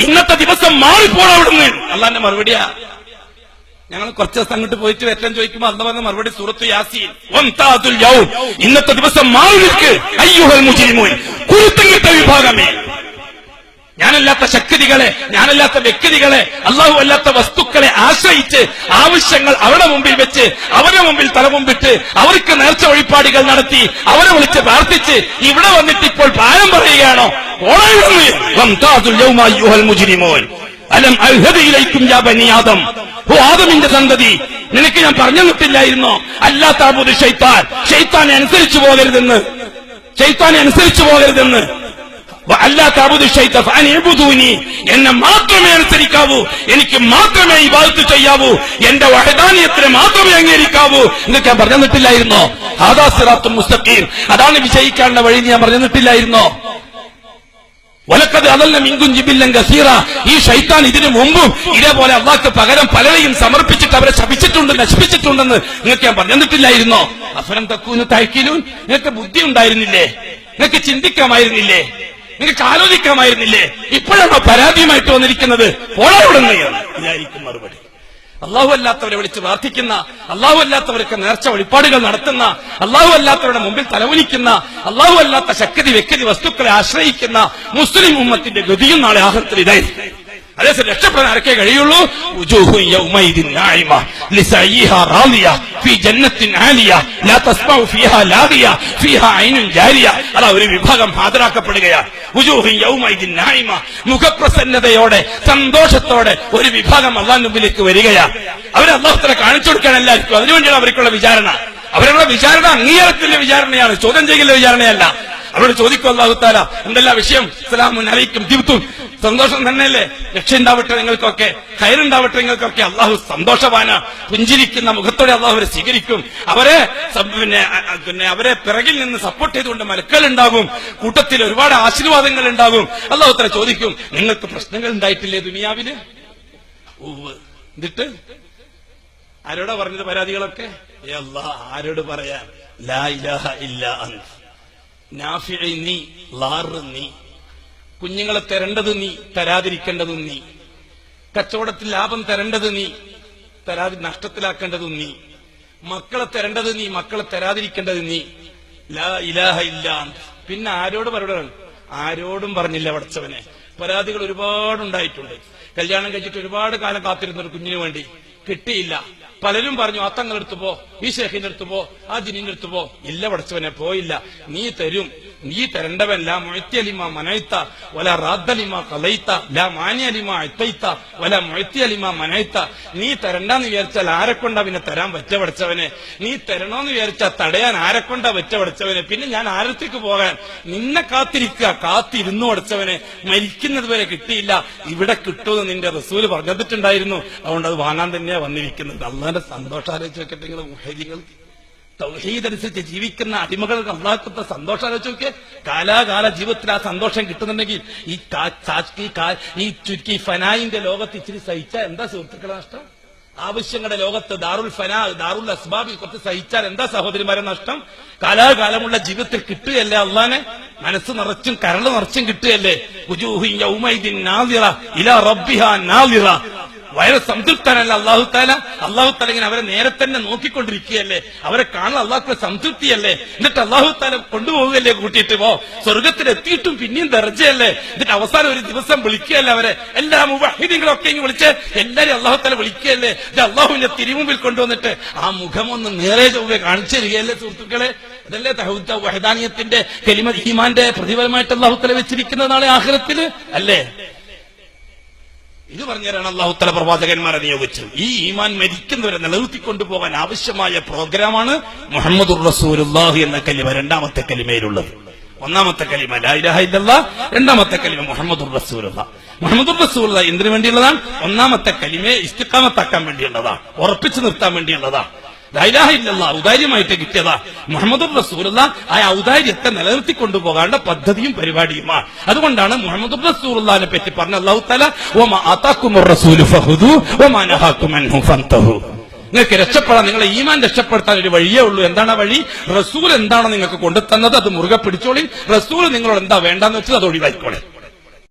ഇന്നത്തെ ദിവസം മാറിപ്പോണം അവിടുന്ന്. അള്ളാന്റെ മറുപടിയാ. ഞങ്ങൾ കുറച്ച് ദിവസം അങ്ങോട്ട് പോയിട്ട് വെറ്റം ചോദിക്കുമ്പോൾ അന്ന് പറഞ്ഞ മറുപടി സൂറത്ത് യാസീൻ. ഇന്നത്തെ ദിവസം മാറി നിൽക്ക് അയ്യുഹൽ മുജിരിമൂൻ. കുരുത്തങ്ങിട്ട വിഭാഗമേ. ഞാനല്ലാത്ത ശക്തികളെ ഞാനല്ലാത്ത വ്യക്തികളെ അള്ളാഹു അല്ലാത്ത വസ്തുക്കളെ ആശ്രയിച്ച് ആവശ്യങ്ങൾ അവരുടെ മുമ്പിൽ വെച്ച് അവരുടെ മുമ്പിൽ തല മുമ്പിട്ട് അവർക്ക് നേർച്ച വഴിപാടുകൾ നടത്തി അവരെ വിളിച്ച് പ്രാർത്ഥിച്ച് ഇവിടെ വന്നിട്ട് ഇപ്പോൾ ഭാരം പറയുകയാണോ. അലം യാ ഓ ആദമിന്റെ സന്തതി. നിനക്ക് ഞാൻ പറഞ്ഞു തന്നിട്ടില്ലായിരുന്നോ? അല്ലാത്ത അനുസരിച്ചു പോകരുതെന്ന്. ഷെയ്ത്താനെ അനുസരിച്ചു പോകരുതെന്ന് അല്ലാത്ത അബുദ് ഷെയ്ത്ത ഫഅനിഅ്ബുദൂനി. എന്നെ മാത്രമേ അനുസരിക്കാവൂ. എനിക്ക് മാത്രമേ ഈ ബാധത്ത് ചെയ്യാവൂ. എന്റെ വഹദാനിയത്തിന് മാത്രമേ അംഗീകരിക്കാവൂ. എന്നൊക്കെ ഞാൻ പറഞ്ഞിട്ടില്ലായിരുന്നോ സിറാത്തും മുസ്തഖീം. അതാണ് വിജയിക്കാനുള്ള വഴി ഞാൻ പറഞ്ഞിട്ടില്ലായിരുന്നോ ഒലക്കത് അതല്ല മിങ്കും ജിബില്ലം ഗസീറ. ഈ ഷൈത്താൻ ഇതിനു മുമ്പും ഇതേപോലെ അള്ളാഹ്ക്ക് പകരം പലരെയും സമർപ്പിച്ചിട്ട് അവരെ ശപിച്ചിട്ടുണ്ട് നശിപ്പിച്ചിട്ടുണ്ടെന്ന് നിങ്ങൾക്ക് ഞാൻ പറഞ്ഞിട്ടില്ലായിരുന്നോ അഫരം തക്കൂന്ന് തയ്ക്കിലൂൻ നിങ്ങൾക്ക് ബുദ്ധി ഉണ്ടായിരുന്നില്ലേ? നിങ്ങൾക്ക് ചിന്തിക്കാമായിരുന്നില്ലേ? നിങ്ങൾക്ക് ആലോചിക്കാമായിരുന്നില്ലേ? ഇപ്പോഴാണോ പരാതിയുമായിട്ട് വന്നിരിക്കുന്നത്? പോളയോടുന്ന് ഇതായിരിക്കും മറുപടി. അള്ളാഹു അല്ലാത്തവരെ വിളിച്ച് പ്രാർത്ഥിക്കുന്ന അള്ളാഹു അല്ലാത്തവർക്ക് നേർച്ച വഴിപാടുകൾ നടത്തുന്ന അള്ളാഹു അല്ലാത്തവരുടെ മുമ്പിൽ തലവുനിക്കുന്ന അള്ളാഹു അല്ലാത്ത ശക്തി വ്യക്തി വസ്തുക്കളെ ആശ്രയിക്കുന്ന മുസ്ലിം ഉമ്മത്തിന്റെ ഗതിയും നാളെ ആഹത്തിൽ ഇതായിരിക്കും. അതേസമയം രക്ഷപ്പെടാൻ ആർക്കേ കഴിയുള്ളൂ? അതാ ഒരു വിഭാഗം ഹാജരാക്കപ്പെടുകയാണ്. മുഖപ്രസന്നതയോടെ സന്തോഷത്തോടെ ഒരു വിഭാഗം അള്ളാൻ മുമ്പിലേക്ക് വരികയാ. അവരെ അള്ളാഹുത്തല കാണിച്ചു കൊടുക്കാൻ എല്ലാവർക്കും. അതിനുവേണ്ടിയാണ് അവർക്കുള്ള വിചാരണ. അവരുടെ വിചാരണ അംഗീകാരത്തിന്റെ വിചാരണയാണ് ചോദ്യം ചെയ്യലിന്റെ വിചാരണയല്ല. അവരോട് ചോദിക്കും അള്ളാഹുത്താല എന്തെല്ലാം വിഷയം? അസ്സലാമു അലൈക്കും ദിബ്തും സന്തോഷം തന്നെയല്ലേ? രക്ഷ ഉണ്ടാവട്ടെ നിങ്ങൾക്കൊക്കെ കയറുണ്ടാവട്ടെ നിങ്ങൾക്കൊക്കെ. അള്ളാഹു സന്തോഷവാന പുഞ്ചിരിക്കുന്ന മുഖത്തോടെ അള്ളാഹു അവരെ സ്വീകരിക്കും. അവരെ പിന്നെ പിന്നെ അവരെ പിറകിൽ നിന്ന് സപ്പോർട്ട് ചെയ്തുകൊണ്ട് മലക്കൾ ഉണ്ടാകും കൂട്ടത്തിൽ ഒരുപാട് ആശീർവാദങ്ങൾ ഉണ്ടാകും അള്ളാഹു ഉത്തര ചോദിക്കും നിങ്ങൾക്ക് പ്രശ്നങ്ങൾ ഉണ്ടായിട്ടില്ലേ ദുനിയാവിൽ. എന്നിട്ട് ആരോടാ പറഞ്ഞത് പരാതികളൊക്കെ? അല്ലാ ആരോട് പറയാൻ ലാ ഇലാഹ ഇല്ല നീ ലാറ് നീ. കുഞ്ഞുങ്ങളെ തരേണ്ടത് നീ തരാതിരിക്കേണ്ടത് നീ. കച്ചവടത്തിൽ ലാഭം തരേണ്ടത് നീ തരാതി നഷ്ടത്തിലാക്കേണ്ടത് നീ. മക്കളെ തരേണ്ടത് നീ മക്കളെ തരാതിരിക്കേണ്ടത് നീ. ഇലാഹ ഇല്ല പിന്നെ ആരോട് പറയണം ആരോടും പറഞ്ഞില്ല പഠിച്ചവനെ പരാതികൾ ഒരുപാടുണ്ടായിട്ടുണ്ട് കല്യാണം കഴിച്ചിട്ട് ഒരുപാട് കാലം കാത്തിരുന്ന ഒരു കുഞ്ഞിന് വേണ്ടി കിട്ടിയില്ല. പലരും പറഞ്ഞു ആ പോ ഈ ശേഖിന്റെ അടുത്ത് പോ ആ ജിനിന്റെ അടുത്ത് പോ. ഇല്ല വടച്ചവനെ പോയില്ല. നീ തരും. നീ തരണ്ടവൻ ലാ മൊയ്ത്തിയലിമ മനയത്ത വല റാദ്ദലിമ കലയിത്ത ലാ മാനിയലിമ അത്തയിത്ത വല മൊയ്ത്തിയലിമ മനയത്ത നീ തരണ്ടെന്ന് വിചാരിച്ചാൽ ആരെക്കൊണ്ടാ പിന്നെ തരാൻ പറ്റ നീ തരണോന്ന് വിചാരിച്ചാൽ തടയാൻ ആരെക്കൊണ്ടാ പറ്റ പഠിച്ചവനെ പിന്നെ ഞാൻ ആരത്തേക്ക് പോകാൻ? നിന്നെ കാത്തിരിക്കുക കാത്തിരുന്നു പഠിച്ചവനെ മരിക്കുന്നത് വരെ കിട്ടിയില്ല. ഇവിടെ കിട്ടുമെന്ന് നിന്റെ റസൂൽ പറഞ്ഞിട്ടുണ്ടായിരുന്നു. അതുകൊണ്ട് അത് വാങ്ങാൻ തന്നെയാ വന്നിരിക്കുന്നത്. അള്ളാന്റെ സന്തോഷം ആലോചിച്ച് നോക്കട്ടെ നിങ്ങൾ മുഹരികൾ തൗഹീദ് അനുസരിച്ച് ജീവിക്കുന്ന അടിമകൾക്ക് അള്ളാഹത്തെ സന്തോഷം ആലോചിച്ച് കാലാകാല ജീവിതത്തിൽ ആ സന്തോഷം കിട്ടുന്നുണ്ടെങ്കിൽ ഈ ഈ ചുരുക്കി ഫനായിന്റെ ലോകത്ത് ഇച്ചിരി സഹിച്ച എന്താ സുഹൃത്തുക്കളെ നഷ്ടം? ആവശ്യങ്ങളുടെ ലോകത്ത് ദാറുൽ ഫനാ ദാറുൽ അസ്ബാബിൽ കുറച്ച് സഹിച്ചാൽ എന്താ സഹോദരിമാരെ നഷ്ടം? കാലാകാലമുള്ള ജീവിതത്തിൽ കിട്ടുകയല്ലേ അള്ളാനെ മനസ്സ് നിറച്ചും കരൾ നിറച്ചും കിട്ടുകയല്ലേ? വയറ് സംതൃപ്തനല്ല അള്ളാഹു താല അള്ളാഹു താല ഇങ്ങനെ അവരെ നേരെ തന്നെ നോക്കിക്കൊണ്ടിരിക്കുകയല്ലേ? അവരെ കാണാൻ അള്ളാഹുക്ക് സംതൃപ്തിയല്ലേ? എന്നിട്ട് അള്ളാഹു താല കൊണ്ടുപോവുകയല്ലേ കൂട്ടിയിട്ട്? പോ സ്വർഗത്തിൽ എത്തിയിട്ടും പിന്നെയും ദർജയല്ലേ? എന്നിട്ട് അവസാനം ഒരു ദിവസം വിളിക്കുകയല്ലേ അവരെ? എല്ലാ മുവാഹിദികളൊക്കെ ഇങ്ങനെ വിളിച്ച് എല്ലാരും അള്ളാഹു താല വിളിക്കുകയല്ലേ? ഇത് അള്ളാഹുവിന്റെ തിരുമുമ്പിൽ കൊണ്ടുവന്നിട്ട് ആ മുഖം ഒന്ന് നേരെ ചൊവ്വെ കാണിച്ചു തരികയല്ലേ സുഹൃത്തുക്കളെ? അതല്ലേ തഹൂദ് വഹദാനിയത്തിന്റെ കലിമ ഈമാന്റെ പ്രതിഫലമായിട്ട് അള്ളാഹു തല വെച്ചിരിക്കുന്നതാണ് നാളെ ആഹ്റത്തിൽ അല്ലേ? ഇത് പറഞ്ഞുതരാണ് അള്ളാഹുത്തല പ്രവാചകന്മാരെ നിയോഗിച്ചത് ഈ ഈമാൻ മരിക്കുന്നവരെ നിലനിർത്തിക്കൊണ്ടുപോകാൻ ആവശ്യമായ പ്രോഗ്രാമാണ് മുഹമ്മദ് റസൂലുല്ലാഹി എന്ന കലിമ രണ്ടാമത്തെ കലിമയിലുള്ളത്. ഒന്നാമത്തെ കലിമ ഇല്ലല്ലാ രണ്ടാമത്തെ കലിമ മുഹമ്മദ് റസൂലുള്ള മുഹമ്മദ് റസൂലുള്ള എന്തിനു വേണ്ടിയുള്ളതാണ്? ഒന്നാമത്തെ കലിമയെ ഇസ്തിക്കാമത്താക്കാൻ വേണ്ടിയുള്ളതാണ്. ഉറപ്പിച്ചു നിർത്താൻ വേണ്ടിയുള്ളതാണ്. ഔദാര്യമായിട്ട് കിട്ടിയതാ. മുഹമ്മദ് റസൂലുള്ള. ആ ഔദാര്യത്തെ നിലനിർത്തി കൊണ്ടുപോകാനുള്ള പദ്ധതിയും പരിപാടിയുമാണ്. അതുകൊണ്ടാണ് മുഹമ്മദ് റസൂലുള്ളാനെ പറ്റി പറഞ്ഞ അള്ളാഹു നിങ്ങൾക്ക് രക്ഷപ്പെടാൻ നിങ്ങളെ ഈമാൻ രക്ഷപ്പെടുത്താൻ ഒരു വഴിയേ ഉള്ളൂ. എന്താണ് ആ വഴി? റസൂൽ എന്താണോ നിങ്ങൾക്ക് കൊണ്ടുതന്നത് അത് മുറുകെ പിടിച്ചോളി. റസൂൽ നിങ്ങളോട് എന്താ വേണ്ടെന്ന് വെച്ചാൽ അത് ഒഴിവായിക്കോളെ